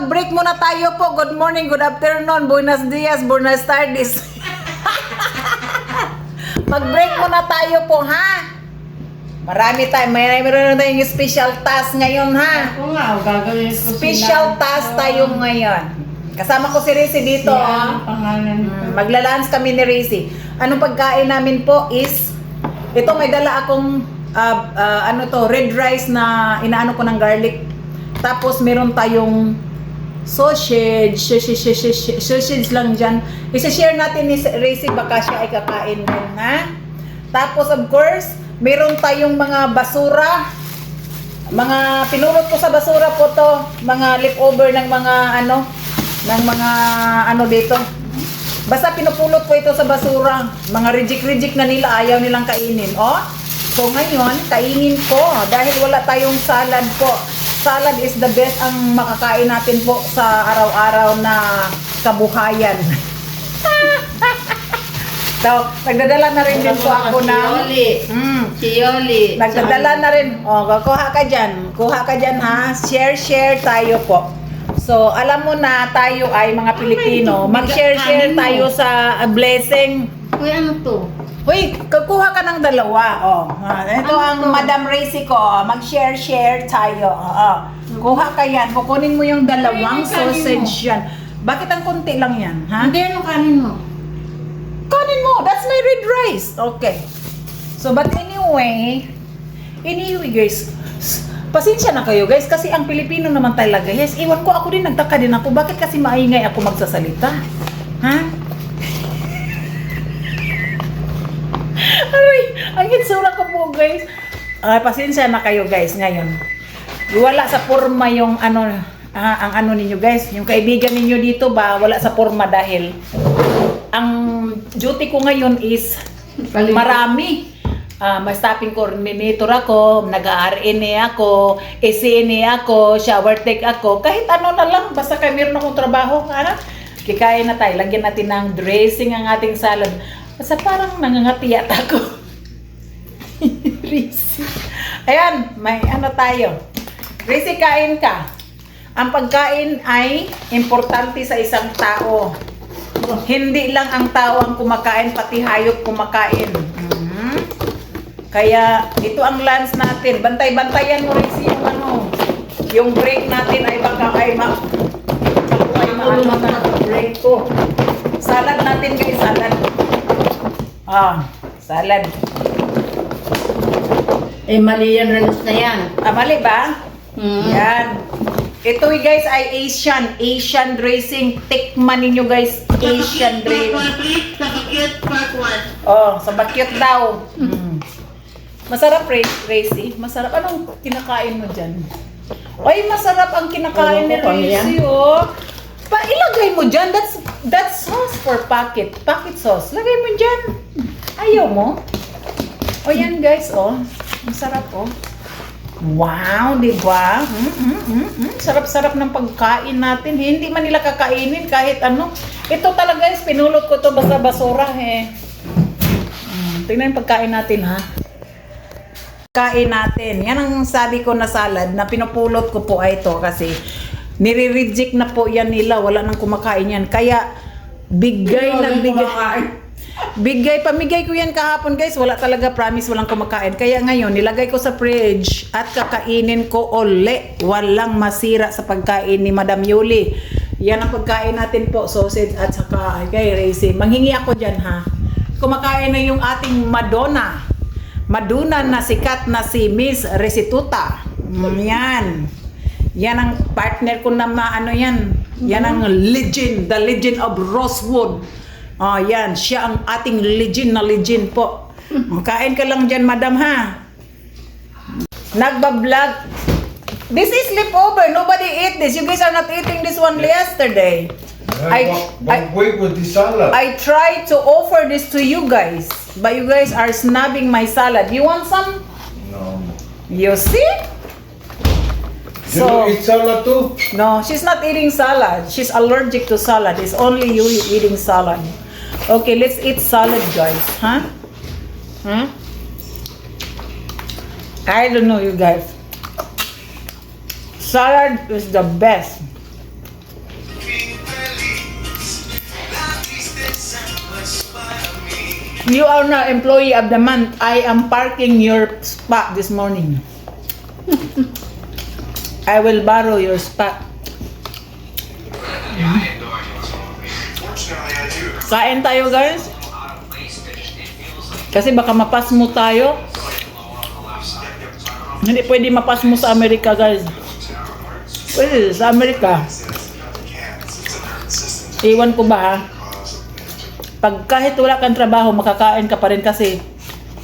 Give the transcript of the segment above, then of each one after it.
mag-break muna tayo po. Good morning, good afternoon, buenos dias, buenas tardes. mag-break muna tayo po, ha? Marami tayo, may meron na tayong special task ngayon, ha? Ako nga, gagawin ko Special task tayo ngayon. Kasama ko si Rizzy dito. Siya, pangalan ko. Mm, Maglalans kami ni Rizzy. Anong pagkain namin po is, ito may dala akong, ah, ah, ano to, red rice na inaano ko ng garlic. Tapos meron tayong sausage, sausage, sausage, lang dyan. Isa-share natin ni Rizzy, baka siya ay kakain din, ha? Tapos of course, meron tayong mga basura. Mga pinulot ko sa basura po to, mga leftover ng mga ano, ng mga ano dito. Basta pinupulot ko ito sa basura. Mga reject-reject na nila, ayaw nilang kainin. Oh, so ngayon, kainin ko dahil wala tayong salad po. Salad is the best ang makakain natin po sa araw-araw na kabuhayan. so, nagdadala na rin din po ako ng... Mm, Si Yoli. Nagdadala na rin. O, kuha ka dyan. Kuha ka dyan ha. Share, share tayo po. So, alam mo na tayo ay mga Pilipino. Mag-share, share tayo sa blessing. Uy, ano to? Uy, kukuha ka ng dalawa. Oh, Ah, ito Ano ang to? Madam Racy ko. Oh, Mag-share, share tayo. Oo. Kuha ka yan. Kukunin mo yung dalawang Ay, kanin sausage yan. Bakit ang konti lang yan? Ha? Hindi, ano kanin mo? Kanin mo. That's my red rice. Okay. So, but anyway, anyway guys, s- pasensya na kayo guys kasi ang Pilipino naman talaga. Yes, iwan ko ako din, nagtaka din ako. Bakit kasi maingay ako magsasalita? Ha? Hitsura ko po guys. Ah, pasensya na kayo guys ngayon. Wala sa forma yung ano, ah, ang ano ninyo guys. Yung kaibigan ninyo dito ba, wala sa forma dahil ang duty ko ngayon is marami. Ah, may stopping coordinator ako, nag-RNA ako, SCNA ako, shower take ako, kahit ano na lang, basta kay meron akong trabaho, ano? Kikaya na tayo, lagyan natin ng dressing ang ating salad. Basta parang nangangati yata ako. Rizzy. Ayan, may ano tayo. Rizzy, kain ka. Ang pagkain ay importante sa isang tao. Hindi lang ang tao ang kumakain, pati hayop kumakain. Mhm. Kaya ito ang lunch natin. Bantay-bantayan mo rin yung ano. Yung break natin ay baka ay ma ay maano na break ko. Salad natin guys, salad. Ah, salad. Eh, mali yan, Renos na yan. Ah, mali ba? Hmm. Yan. Ito guys ay Asian, Asian dressing. Tikman ninyo guys, Asian dressing. Oh, sa bakyot daw. Mm. Masarap, Ra- Racy. Masarap. Anong kinakain mo dyan? Ay, masarap ang kinakain ni. Racy, oh. Pa, ilagay mo dyan. That's, that's sauce for packet. Packet sauce. Lagay mo dyan. Ayaw mo? O yan guys, oh. Masarap, oh. Wow, di ba? Mm, mm, mm, mm. Sarap-sarap ng pagkain natin. Hindi man nila kakainin kahit ano. Ito talaga guys, pinulot ko to basta basura eh. Mm, tingnan yung pagkain natin ha. Kain natin. Yan ang sabi ko na salad na pinupulot ko po ay ito kasi nire-reject na po yan nila. Wala nang kumakain yan. Kaya bigay ng bigay. Bigay, pamigay ko yan kahapon guys. Wala talaga, promise, walang kumakain. Kaya ngayon, nilagay ko sa fridge at kakainin ko uli. Walang masira sa pagkain ni Madam Yuli. Yan ang pagkain natin po, sausage at saka kay Racy. Manghingi ako dyan ha. Kumakain na yung ating Madonna. Maduna na sikat na si Miss Resituta. Mm, yan. Yan ang partner ko na maano yan. Yan ang legend, the legend of Rosewood. Oh, yan. Siya ang ating legend na legend po. Kain ka lang dyan, madam, ha? Nagbablog. This is leftover. Nobody ate this. You guys are not eating this one yesterday. I, I, But wait with the salad. I tried to offer this to you guys, but you guys are snubbing my salad. You want some? no. You see? You So- don't eat salad too? No, she's not eating salad. She's allergic to salad. It's only you eating salad. Okay, let's eat salad, guys. Huh? Huh? I don't know, you guys. Salad is the best. You are now employee of the month. I am parking your spot this morning. I will borrow your spot. Kain tayo guys. Kasi baka mapas mo tayo. Hindi pwede mapas mo sa Amerika guys. Pwede sa Amerika. Iwan ko ba ha? Pag kahit wala kang trabaho, makakain ka pa rin kasi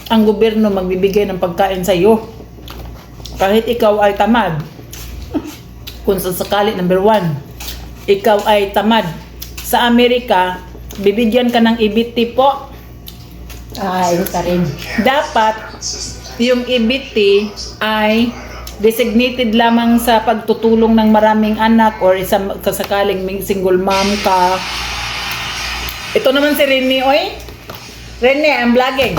ang gobyerno magbibigay ng pagkain sa iyo. Kahit ikaw ay tamad. Kung sa sakali, number one, ikaw ay tamad. Sa Amerika, bibigyan ka ng EBT po. Yun ka rin. Dapat yung EBT ay designated lamang sa pagtutulong ng maraming anak or isang kasakaling may single mom ka. Ito naman si Rene, oy. Rene, I'm vlogging.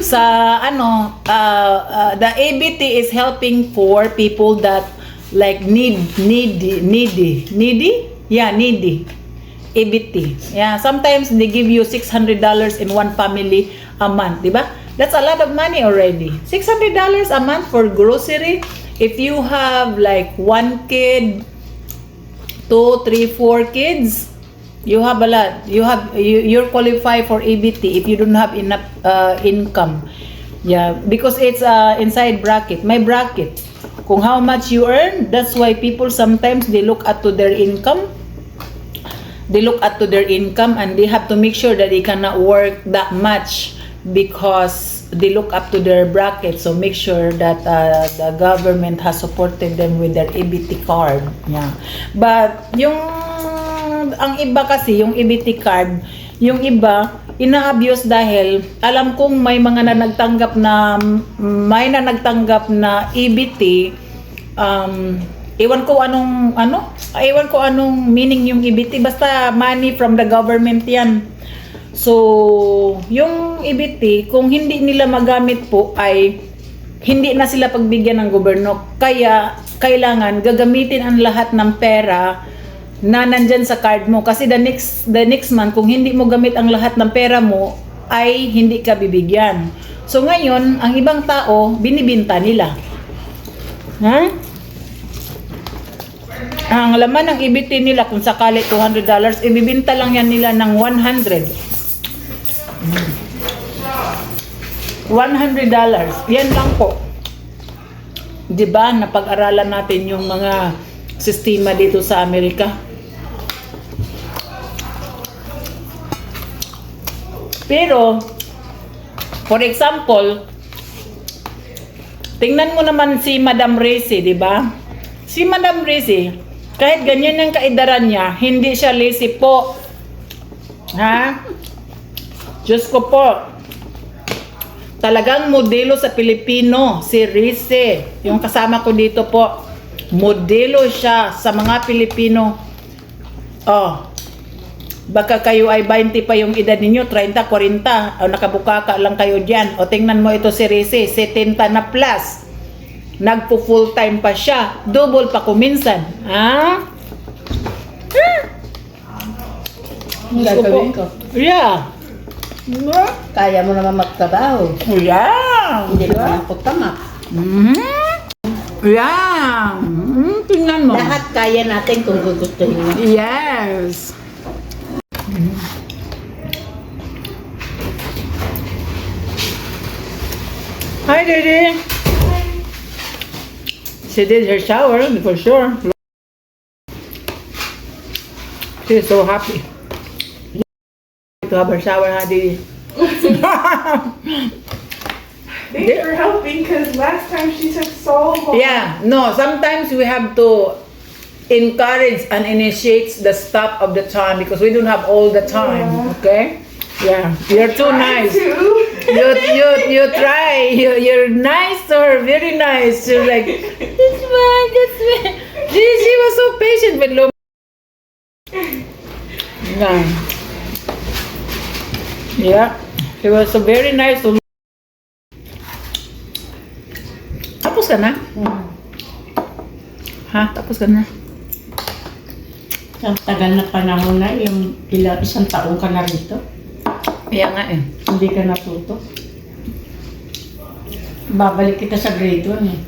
Sa ano, uh, uh, the ABT is helping for people that like need, needy, needy, needy? Yeah, needy. ABT. Yeah, sometimes they give you $600 in one family a month, ba? That's a lot of money already. $600 a month for grocery. If you have like one kid, two, three, four kids, you have a lot. You have you, you're qualified for ABT if you don't have enough uh, income. Yeah, because it's uh, inside bracket. My bracket. Kung how much you earn, that's why people sometimes they look at to their income they look at to their income and they have to make sure that they cannot work that much because they look up to their bracket. So make sure that uh, the government has supported them with their EBT card. Yeah. But yung ang iba kasi yung EBT card yung iba ina-abuse dahil alam kong may mga na nagtanggap na may na nagtanggap na EBT um, Ewan ko anong ano? Ewan ko anong meaning yung EBT basta money from the government 'yan. So, yung EBT kung hindi nila magamit po ay hindi na sila pagbigyan ng gobyerno. Kaya kailangan gagamitin ang lahat ng pera na nandyan sa card mo kasi the next the next month kung hindi mo gamit ang lahat ng pera mo ay hindi ka bibigyan. So ngayon, ang ibang tao binibinta nila. Ha? Ang laman ng EBT nila kung sakali $200, ibibinta lang yan nila ng 100. $100. Yan lang po. 'Di ba? Napag-aralan natin yung mga sistema dito sa Amerika. Pero for example, tingnan mo naman si Madam Resi, 'di ba? Si Madam Resi, kahit ganyan ang kaidaran niya, hindi siya lazy po. Ha? Diyos ko po. Talagang modelo sa Pilipino, si Risi. Yung kasama ko dito po. Modelo siya sa mga Pilipino. Oh. Baka kayo ay 20 pa yung edad ninyo, 30, 40. O nakabukaka lang kayo dyan. O tingnan mo ito si Risi, 70 na plus. Nagpo full time pa siya. Double pa kuminsan. Ha? Ang gagawin ko. Yeah. Diba? Kaya mo naman magtrabaho. Yeah. Hindi naman ako tamak. Mm. Yeah. Mm, tingnan mo. Lahat kaya natin kung gugustuhin mo. Yes. Hi, Didi. She did her shower for sure. She's so happy to have her shower, Didi? Thanks for helping because last time she took so long. Yeah, no, sometimes we have to encourage and initiate the stuff of the time because we don't have all the time, Yeah. okay? Yeah, you're too nice. to. You, you, you try. You, you're nice her, very nice. She's like, that's fine, that's fine. She, she was so patient with Lum. Yeah. Yeah, she was so very nice to Tapos ka na? Hmm. Ha? Tapos ka na? Ang tagal na panahon na, ilang, ilang isang taong ka na rito. Kaya nga eh. Hindi ka natuto. Babalik kita sa grade 1 eh.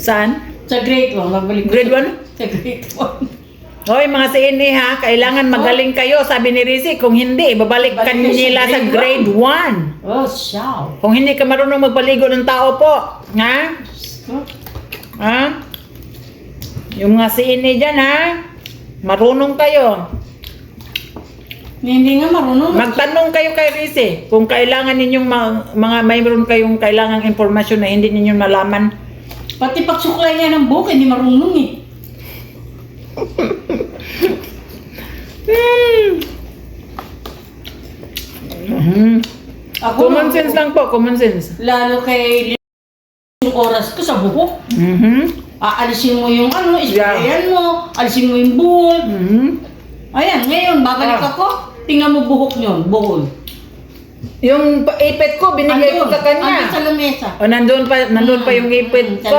Saan? Sa grade 1, babalik Grade kita Sa grade 1. Hoy, mga CNA ha, kailangan magaling kayo, sabi ni Rizzy. Kung hindi, babalik ka kayo nila sa grade grade 1. Oh, siyaw. Kung hindi ka marunong magpaligo ng tao po, ha? Ha? Yung mga CNA dyan, ha? Marunong kayo. Hindi nga marunong. Magtanong kayo kay Rizzy kung kailangan ninyong ma- mga mayroon kayong kailangang impormasyon na hindi ninyo malaman. Pati pagsuklay niya ng buhok, hindi marunong eh. Mhm. Ako, Common sense lang po, common sense. Lalo kay yung oras ko sa buhok. Mhm. Aalisin mo yung ano, isprayan mo, alisin mo yung buhol. Mhm. Ayan, ngayon, babalik Ah. ako. Tingnan mo buhok nyo, buhol. Yung pa- ipit ko, binigay ko Andun, sa kanya. andun sa lamesa. O nandun pa, nandun pa yung Mm, ipit mm, ko.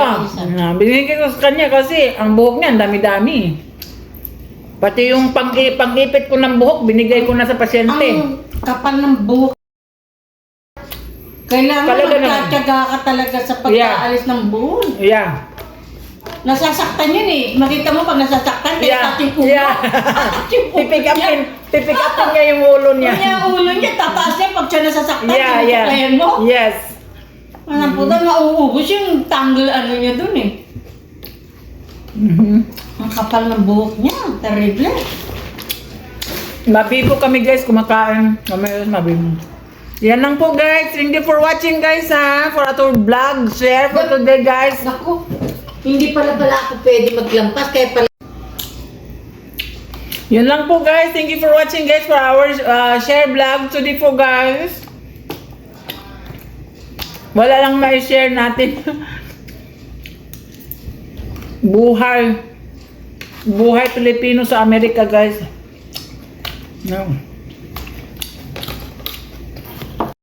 Na, binigay ko sa kanya kasi ang buhok niya, ang dami-dami. Pati yung pang, pang-ipit ko ng buhok, binigay ko na sa pasyente. Ang kapal ng buhok. Kailangan Talaga naman. ka talaga sa pagkaalis ng buhol. Yeah. Nasasaktan yun eh. Makita mo pag nasasaktan, kaya Yeah. yeah. ulo. Yeah. Yung Pipick niya. upin, pipick upin niya yung ulo niya. Kaya ang ulo niya, tataas niya pag siya nasasaktan. Yeah, yeah. mo. Yes. Ano po doon, mauubos yung tangle ano niya doon eh. Mhm. Ang kapal ng buhok niya, terrible. Mabibo kami guys, kumakain. Mamaya mabibo. Yan lang po guys. Thank you for watching guys ha. For our vlog. Share for today guys. Naku, hindi pala pala ako pwede maglampas, kaya pala Yun lang po guys. Thank you for watching guys for our uh, share vlog today po guys. Wala lang ma-share natin. Buhay. Buhay Pilipino sa Amerika guys. No.